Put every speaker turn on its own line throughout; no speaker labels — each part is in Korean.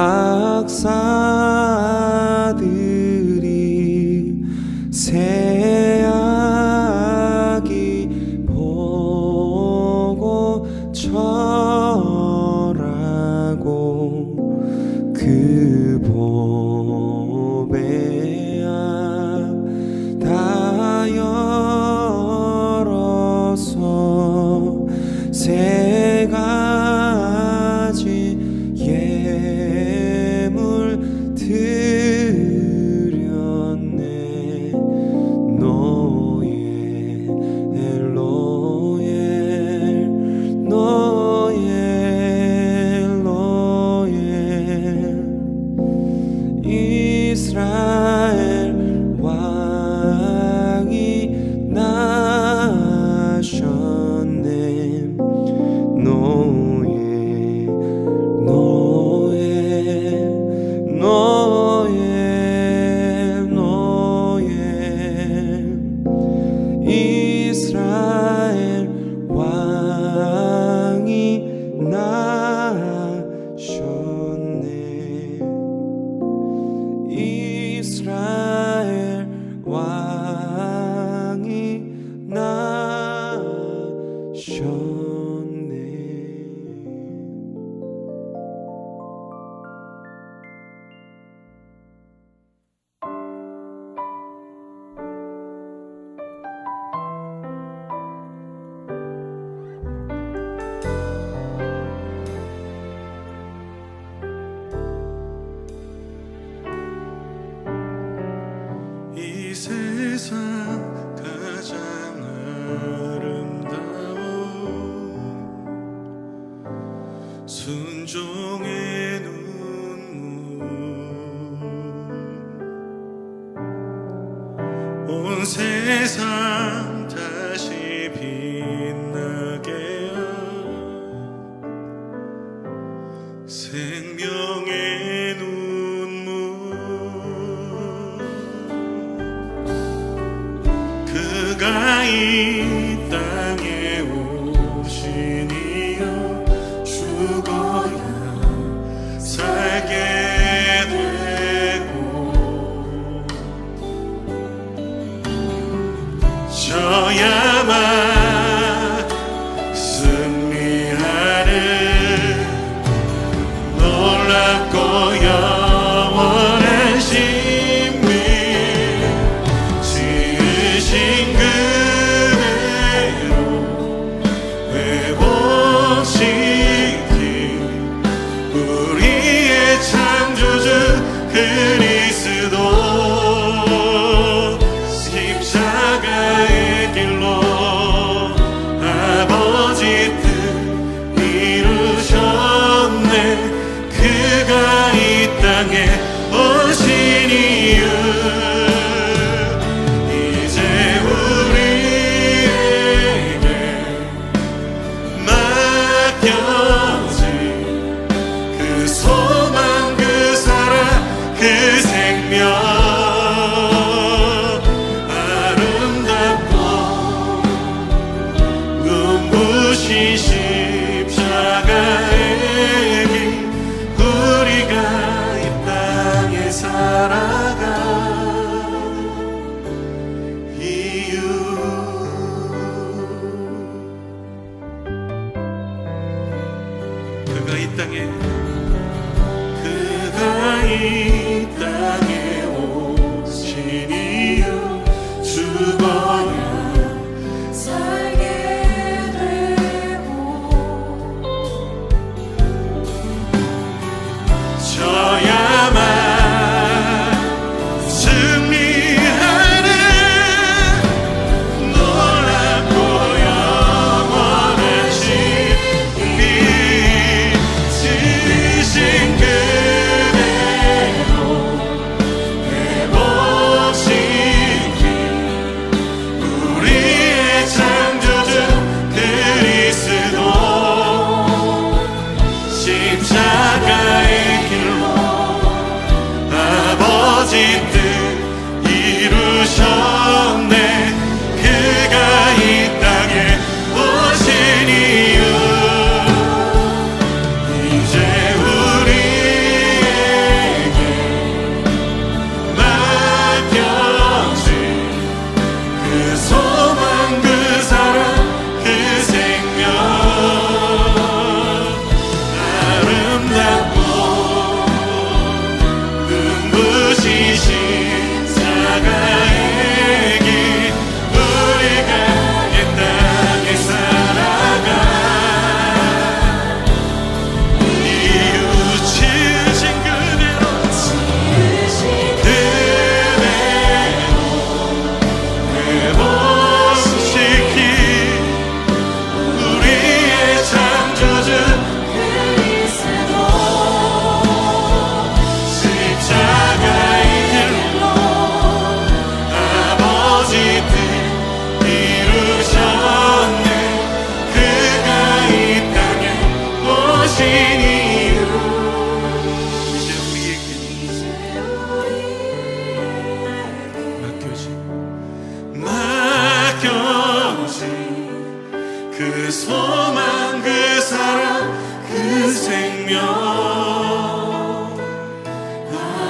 박사들이
새야
Israel. がいた 이 땅에 그가 이 땅에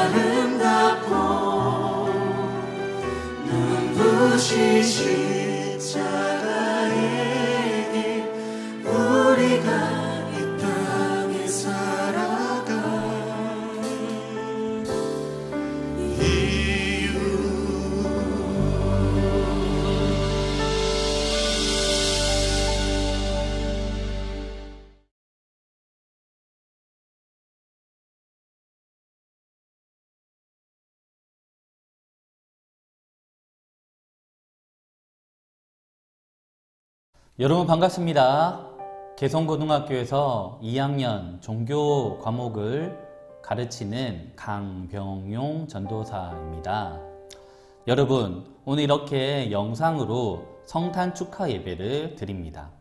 아름답고 눈부신 십자
여러분 반갑습니다. 개성고등학교에서 2학년 종교 과목을 가르치는 강병용 전도사입니다. 여러분, 오늘 이렇게 영상으로 성탄 축하 예배를 드립니다.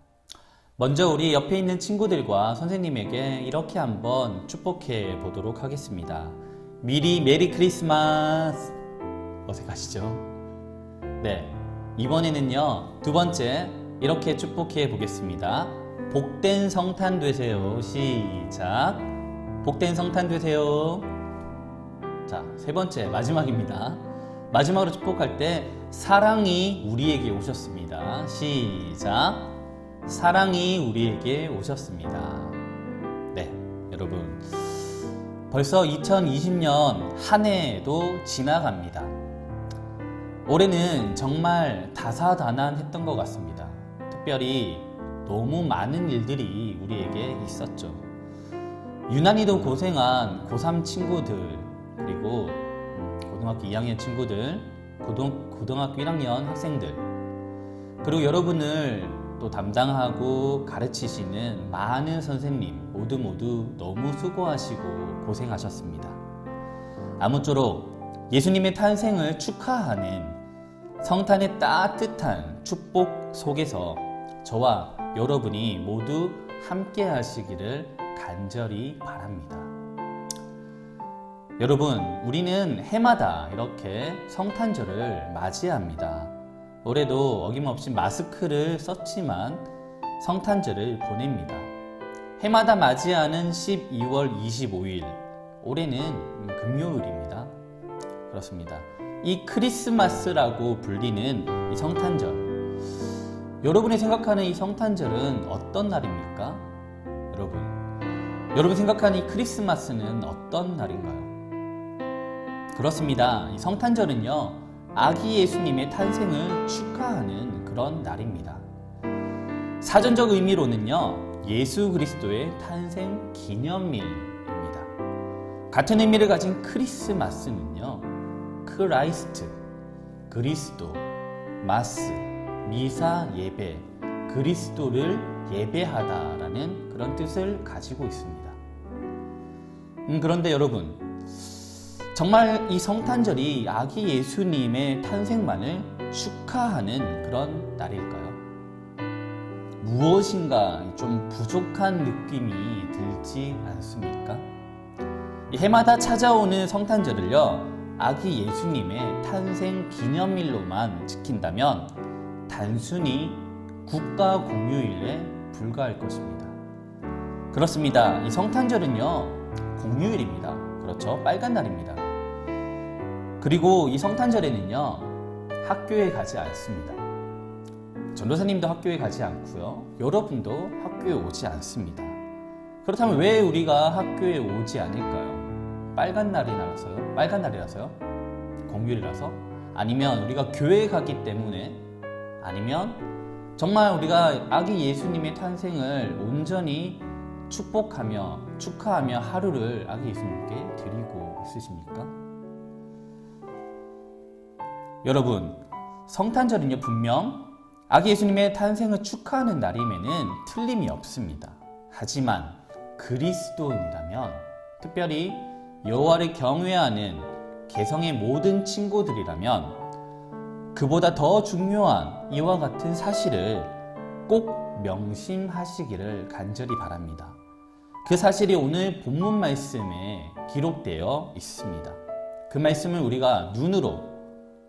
먼저 우리 옆에 있는 친구들과 선생님에게 이렇게 한번 축복해 보도록 하겠습니다. 미리 메리 크리스마스! 어색하시죠? 네. 이번에는요, 두 번째, 이렇게 축복해 보겠습니다. 복된 성탄 되세요. 시작. 복된 성탄 되세요. 자, 세 번째, 마지막입니다. 마지막으로 축복할 때, 사랑이 우리에게 오셨습니다. 시작. 사랑이 우리에게 오셨습니다. 네, 여러분. 벌써 2020년 한 해도 지나갑니다. 올해는 정말 다사다난했던 것 같습니다. 특별히 너무 많은 일들이 우리에게 있었죠. 유난히도 고생한 고3 친구들, 그리고 음, 고등학교 2학년 친구들, 고등, 고등학교 1학년 학생들, 그리고 여러분을 또 담당하고 가르치시는 많은 선생님 모두 모두 너무 수고하시고 고생하셨습니다. 아무쪼록 예수님의 탄생을 축하하는 성탄의 따뜻한 축복 속에서 저와 여러분이 모두 함께 하시기를 간절히 바랍니다. 여러분, 우리는 해마다 이렇게 성탄절을 맞이합니다. 올해도 어김없이 마스크를 썼지만 성탄절을 보냅니다. 해마다 맞이하는 12월 25일, 올해는 음, 금요일입니다. 그렇습니다. 이 크리스마스라고 불리는 이 성탄절. 여러분이 생각하는 이 성탄절은 어떤 날입니까? 여러분, 여러분 생각하는 이 크리스마스는 어떤 날인가요? 그렇습니다. 이 성탄절은요, 아기 예수님의 탄생을 축하하는 그런 날입니다. 사전적 의미로는요, 예수 그리스도의 탄생 기념일입니다. 같은 의미를 가진 크리스마스는요, 크라이스트, 그리스도, 마스, 미사 예배, 그리스도를 예배하다라는 그런 뜻을 가지고 있습니다. 음, 그런데 여러분, 정말 이 성탄절이 아기 예수님의 탄생만을 축하하는 그런 날일까요? 무엇인가 좀 부족한 느낌이 들지 않습니까? 이 해마다 찾아오는 성탄절을요, 아기 예수님의 탄생 기념일로만 지킨다면 단순히 국가 공휴일에 불과할 것입니다. 그렇습니다. 이 성탄절은요, 공휴일입니다. 그렇죠. 빨간 날입니다. 그리고 이 성탄절에는요, 학교에 가지 않습니다. 전도사님도 학교에 가지 않고요. 여러분도 학교에 오지 않습니다. 그렇다면 왜 우리가 학교에 오지 않을까요? 빨간 날이라서요? 빨간 날이라서요? 공휴일이라서? 아니면 우리가 교회에 가기 때문에? 아니면 정말 우리가 아기 예수님의 탄생을 온전히 축복하며 축하하며 하루를 아기 예수님께 드리고 있으십니까? 여러분, 성탄절은요, 분명 아기 예수님의 탄생을 축하하는 날임에는 틀림이 없습니다. 하지만 그리스도인이라면 특별히 여호와를 경외하는 개성의 모든 친구들이라면 그보다 더 중요한 이와 같은 사실을 꼭 명심하시기를 간절히 바랍니다. 그 사실이 오늘 본문 말씀에 기록되어 있습니다. 그 말씀을 우리가 눈으로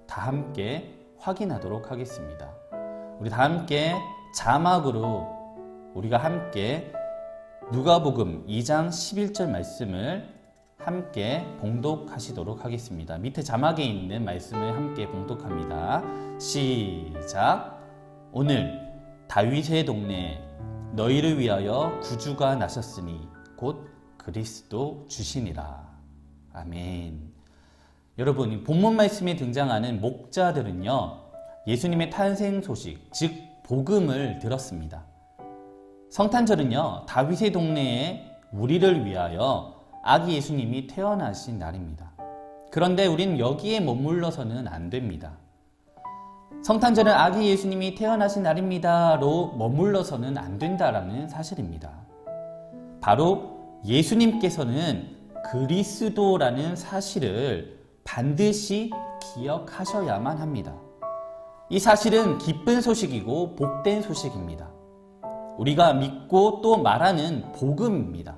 다 함께 확인하도록 하겠습니다. 우리 다 함께 자막으로 우리가 함께 누가복음 2장 11절 말씀을 함께 봉독하시도록 하겠습니다. 밑에 자막에 있는 말씀을 함께 봉독합니다. 시작. 오늘 다윗의 동네에 너희를 위하여 구주가 나셨으니 곧 그리스도 주시니라. 아멘. 여러분, 이 본문 말씀에 등장하는 목자들은요, 예수님의 탄생 소식, 즉, 복음을 들었습니다. 성탄절은요, 다윗의 동네에 우리를 위하여 아기 예수님이 태어나신 날입니다. 그런데 우리는 여기에 머물러서는 안 됩니다. 성탄절은 아기 예수님이 태어나신 날입니다로 머물러서는 안 된다라는 사실입니다. 바로 예수님께서는 그리스도라는 사실을 반드시 기억하셔야만 합니다. 이 사실은 기쁜 소식이고 복된 소식입니다. 우리가 믿고 또 말하는 복음입니다.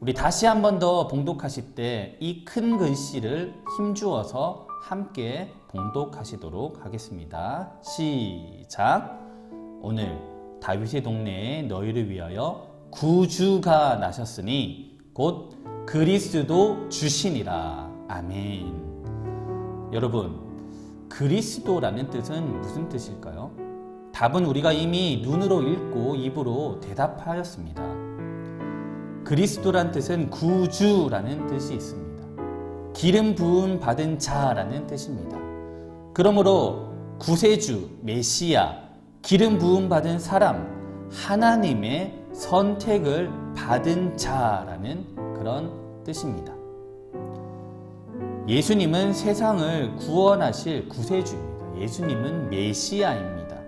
우리 다시 한 번 더 봉독하실 때 이 큰 글씨를 힘주어서 함께 봉독하시도록 하겠습니다. 시작. 오늘 다윗의 동네에 너희를 위하여 구주가 나셨으니 곧 그리스도 주시니라. 아멘. 여러분, 그리스도라는 뜻은 무슨 뜻일까요? 답은 우리가 이미 눈으로 읽고 입으로 대답하였습니다. 그리스도란 뜻은 구주라는 뜻이 있습니다. 기름 부음 받은 자라는 뜻입니다. 그러므로 구세주, 메시아, 기름 부음 받은 사람, 하나님의 선택을 받은 자라는 그런 뜻입니다. 예수님은 세상을 구원하실 구세주입니다. 예수님은 메시아입니다.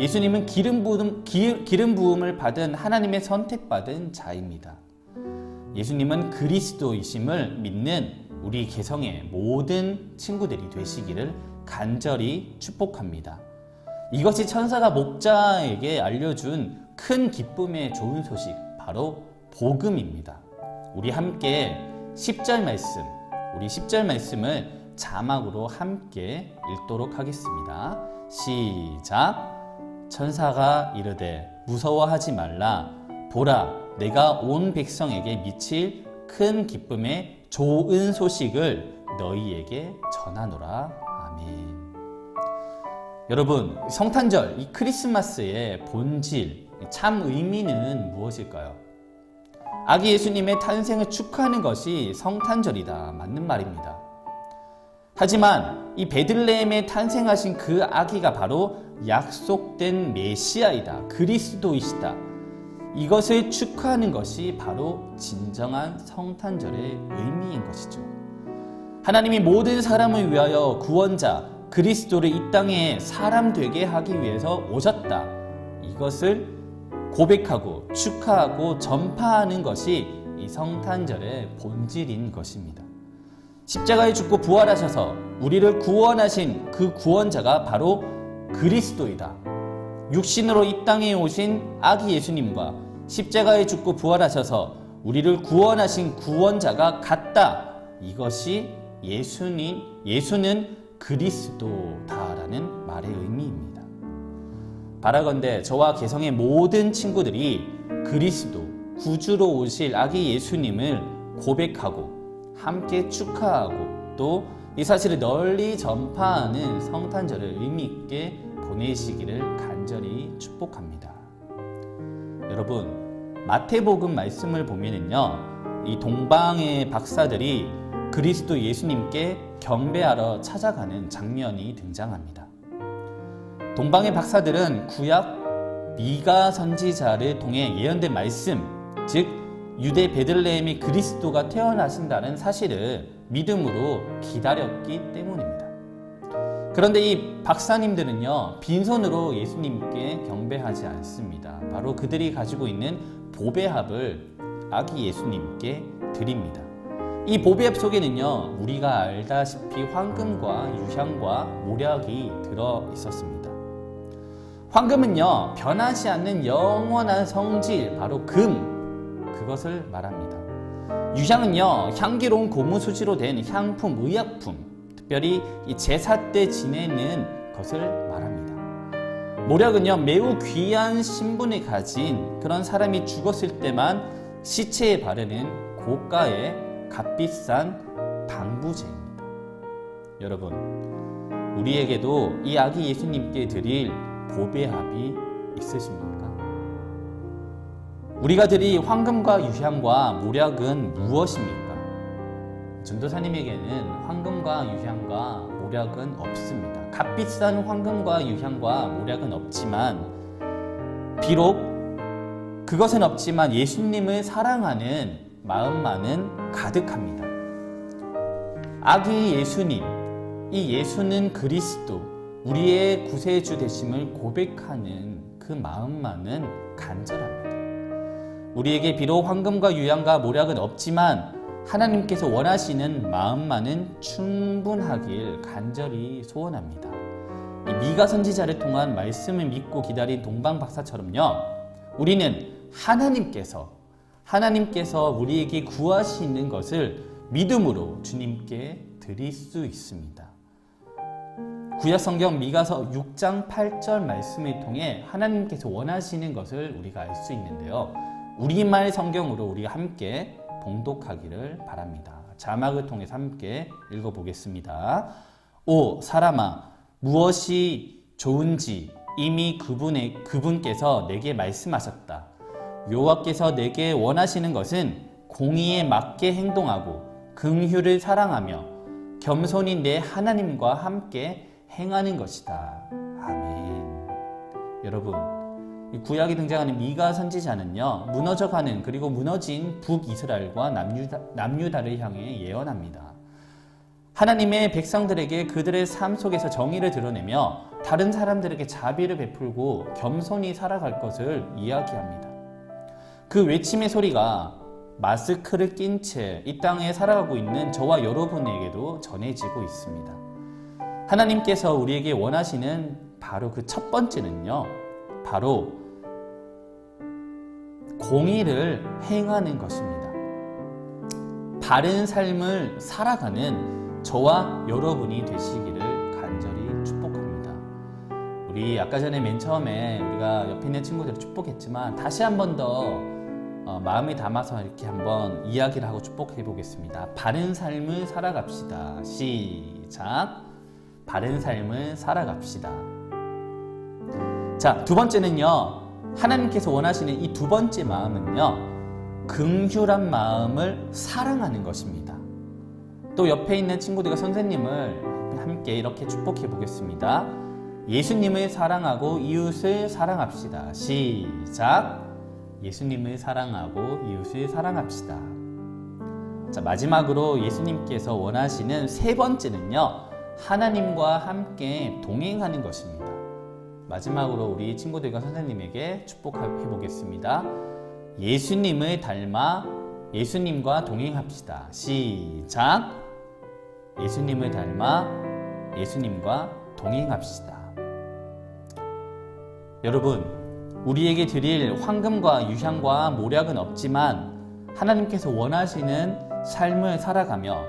예수님은 기름 부음, 기름 부음을 받은 하나님의 선택받은 자입니다. 예수님은 그리스도이심을 믿는 우리 개성의 모든 친구들이 되시기를 간절히 축복합니다. 이것이 천사가 목자에게 알려준 큰 기쁨의 좋은 소식, 바로 복음입니다. 우리 함께 10절 말씀, 우리 10절 말씀을 자막으로 함께 읽도록 하겠습니다. 시작. 천사가 이르되 무서워하지 말라 보라 내가 온 백성에게 미칠 큰 기쁨의 좋은 소식을 너희에게 전하노라 아멘. 여러분 성탄절 이 크리스마스의 본질 참 의미는 무엇일까요? 아기 예수님의 탄생을 축하하는 것이 성탄절이다 맞는 말입니다. 하지만 이 베들레헴에 탄생하신 그 아기가 바로 약속된 메시아이다. 그리스도이시다. 이것을 축하하는 것이 바로 진정한 성탄절의 의미인 것이죠. 하나님이 모든 사람을 위하여 구원자 그리스도를 이 땅에 사람 되게 하기 위해서 오셨다. 이것을 고백하고 축하하고 전파하는 것이 이 성탄절의 본질인 것입니다. 십자가에 죽고 부활하셔서 우리를 구원하신 그 구원자가 바로 그리스도이다. 육신으로 이 땅에 오신 아기 예수님과 십자가에 죽고 부활하셔서 우리를 구원하신 구원자가 같다. 이것이 예수님, 예수는 그리스도다라는 말의 의미입니다. 바라건대 저와 개성의 모든 친구들이 그리스도, 구주로 오실 아기 예수님을 고백하고 함께 축하하고 또 이 사실을 널리 전파하는 성탄절을 의미 있게 보내시기를 간 절히 축복합니다. 여러분, 마태복음 말씀을 보면은요, 이 동방의 박사들이 그리스도 예수님께 경배하러 찾아가는 장면이 등장합니다. 동방의 박사들은 구약 미가 선지자를 통해 예언된 말씀, 즉 유대 베들레헴이 그리스도가 태어나신다는 사실을 믿음으로 기다렸기 때문입니다. 그런데 이 박사님들은요, 빈손으로 예수님께 경배하지 않습니다. 바로 그들이 가지고 있는 보배합을 아기 예수님께 드립니다. 이 보배합 속에는요, 우리가 알다시피 황금과 유향과 모략이 들어 있었습니다. 황금은요, 변하지 않는 영원한 성질, 바로 금, 그것을 말합니다. 유향은요, 향기로운 고무수지로 된 향품, 의약품, 특별히 이 제사 때 지내는 것을 말합니다. 모략은요, 매우 귀한 신분을 가진 그런 사람이 죽었을 때만 시체에 바르는 고가의 값비싼 방부제입니다. 여러분, 우리에게도 이 아기 예수님께 드릴 보배합이 있으십니까? 우리가 드릴 황금과 유향과 모략은 무엇입니까? 전도사님에게는 황금과 유향과 모략은 없습니다. 값비싼 황금과 유향과 모략은 없지만 비록 그것은 없지만 예수님을 사랑하는 마음만은 가득합니다. 아기 예수님, 이 예수는 그리스도, 우리의 구세주 되심을 고백하는 그 마음만은 간절합니다. 우리에게 비록 황금과 유향과 모략은 없지만 하나님께서 원하시는 마음만은 충분하길 간절히 소원합니다. 이 미가 선지자를 통한 말씀을 믿고 기다린 동방 박사처럼요. 우리는 하나님께서 하나님께서 우리에게 구하시는 것을 믿음으로 주님께 드릴 수 있습니다. 구약 성경 미가서 6장 8절 말씀을 통해 하나님께서 원하시는 것을 우리가 알 수 있는데요. 우리말 성경으로 우리가 함께 봉독하기를 바랍니다. 자막을 통해서 함께 읽어보겠습니다. 오 사람아 무엇이 좋은지 이미 그분의 그분께서 내게 말씀하셨다. 여호와께서 내게 원하시는 것은 공의에 맞게 행동하고 긍휼을 사랑하며 겸손히 내 하나님과 함께 행하는 것이다. 아멘. 여러분, 이 구약에 등장하는 미가 선지자는요, 무너져가는 그리고 무너진 북이스라엘과 남유다, 남유다를 향해 예언합니다. 하나님의 백성들에게 그들의 삶 속에서 정의를 드러내며 다른 사람들에게 자비를 베풀고 겸손히 살아갈 것을 이야기합니다. 그 외침의 소리가 마스크를 낀 채 이 땅에 살아가고 있는 저와 여러분에게도 전해지고 있습니다. 하나님께서 우리에게 원하시는 바로 그 첫 번째는요, 바로 공의를 행하는 것입니다. 바른 삶을 살아가는 저와 여러분이 되시기를 간절히 축복합니다. 우리 아까 전에 맨 처음에 우리가 옆에 있는 친구들을 축복했지만 다시 한 번더 어, 마음이 담아서 이렇게 한번 이야기를 하고 축복해 보겠습니다. 바른 삶을 살아갑시다. 시작. 바른 삶을 살아갑시다. 자, 두 번째는요. 하나님께서 원하시는 이 두 번째 마음은요. 긍휼한 마음을 사랑하는 것입니다. 또 옆에 있는 친구들과 선생님을 함께 이렇게 축복해 보겠습니다. 예수님을 사랑하고 이웃을 사랑합시다. 시작. 예수님을 사랑하고 이웃을 사랑합시다. 자, 마지막으로 예수님께서 원하시는 세 번째는요. 하나님과 함께 동행하는 것입니다. 마지막으로 우리 친구들과 선생님에게 축복해 보겠습니다. 예수님을 닮아 예수님과 동행합시다. 시작. 예수님을 닮아 예수님과 동행합시다. 여러분, 우리에게 드릴 황금과 유향과 모략은 없지만 하나님께서 원하시는 삶을 살아가며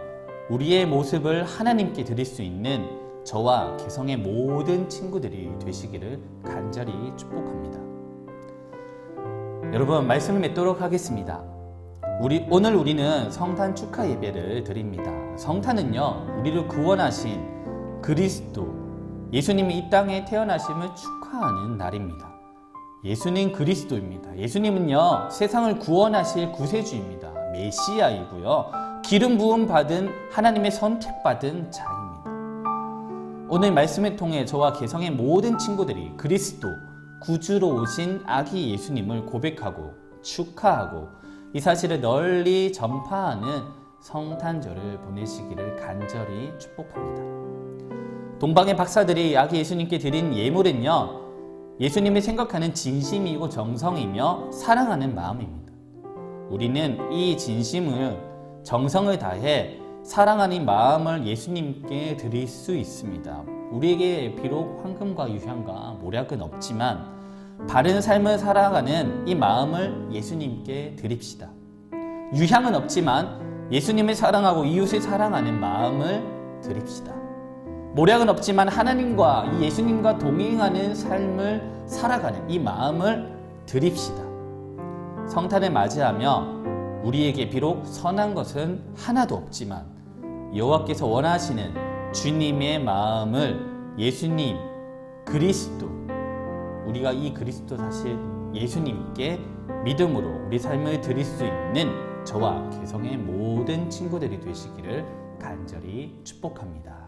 우리의 모습을 하나님께 드릴 수 있는 저와 개성의 모든 친구들이 되시기를 간절히 축복합니다. 여러분, 말씀을 맺도록 하겠습니다. 우리, 오늘 우리는 성탄 축하 예배를 드립니다. 성탄은요, 우리를 구원하신 그리스도, 예수님이 이 땅에 태어나심을 축하하는 날입니다. 예수님 그리스도입니다. 예수님은요, 세상을 구원하실 구세주입니다. 메시아이고요, 기름 부음 받은 하나님의 선택받은 자입니다. 오늘 말씀을 통해 저와 개성의 모든 친구들이 그리스도, 구주로 오신 아기 예수님을 고백하고 축하하고 이 사실을 널리 전파하는 성탄절을 보내시기를 간절히 축복합니다. 동방의 박사들이 아기 예수님께 드린 예물은요, 예수님이 생각하는 진심이고 정성이며 사랑하는 마음입니다. 우리는 이 진심을 정성을 다해 사랑하는 마음을 예수님께 드릴 수 있습니다. 우리에게 비록 황금과 유향과 모략은 없지만 바른 삶을 살아가는 이 마음을 예수님께 드립시다. 유향은 없지만 예수님을 사랑하고 이웃을 사랑하는 마음을 드립시다. 모략은 없지만 하나님과 이 예수님과 동행하는 삶을 살아가는 이 마음을 드립시다. 성탄을 맞이하며 우리에게 비록 선한 것은 하나도 없지만 여호와께서 원하시는 주님의 마음을 예수님 그리스도 우리가 이 그리스도 사실 예수님께 믿음으로 우리 삶을 드릴 수 있는 저와 개성의 모든 친구들이 되시기를 간절히 축복합니다.